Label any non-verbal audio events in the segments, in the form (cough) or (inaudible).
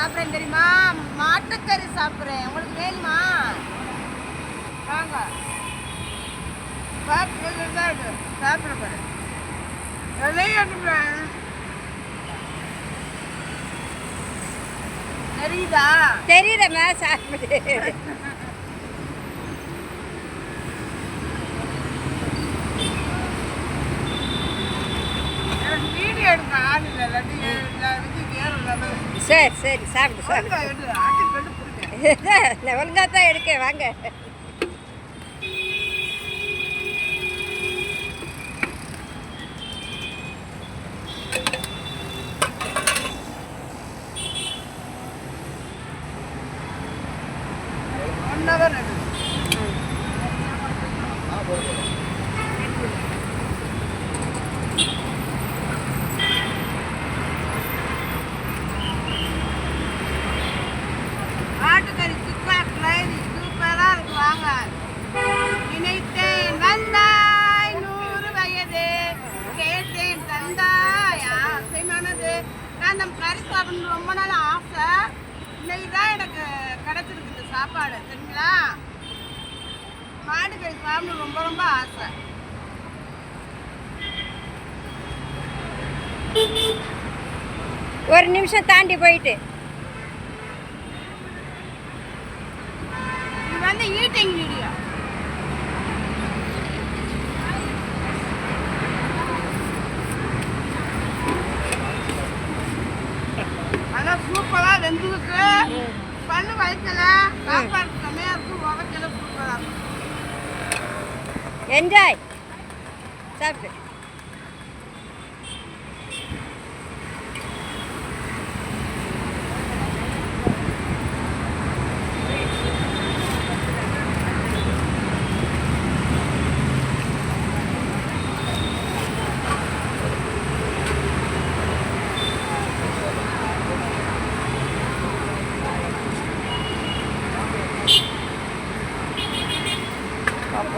சாப்பிட்றேன் தெரியுமா? மாட்டுக்கறி சாப்பிட்றேன். உங்களுக்கு வேணுமா? வாங்க. சாப்பிட்டு தான் இருக்கு சாப்பிட பாரு. எதையும் எடுக்கிறேன் தெரியுதா? தெரியுதம்மா சாப்பிடு. வீடியோ எடுக்க ஆள் இல்லை இல்லாட்டி சரி சரி சாப்பிடு சாப்பிடு. ஒழுங்கா எடு ஆட்டில் பண்ணி கொடுங்க. (laughs) நான் ஒழுங்கா தான் எடுக்கேன் வாங்க. ஒன் ஹவர் நான் நம்ம கறி சாப்பிடணும் ரொம்ப நாள் ஆசை. இன்னைக்கு தான் எனக்கு கிடைச்சிருக்கு இந்த சாப்பாடு சரிங்களா? மாடு கறி சாப்பிடணும் ரொம்ப ரொம்ப ஆசை. ஒரு நிமிஷம் தாண்டி போயிட்டு. இது வந்து ஈட்டிங் வீடியோ நல்லா சூப்பரா வெந்துருக்கு. பண்ணு வைக்கல சாப்பாடு செம்மையா இருக்கு. உரைக்கல சூப்பரா இருக்கு. என்ஜாய்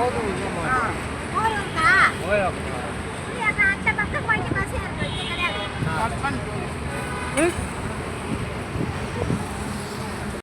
호두 아, 어른가. 뭐야? 우리 아까 아까 막 끝까지 마세요. 그래. 응?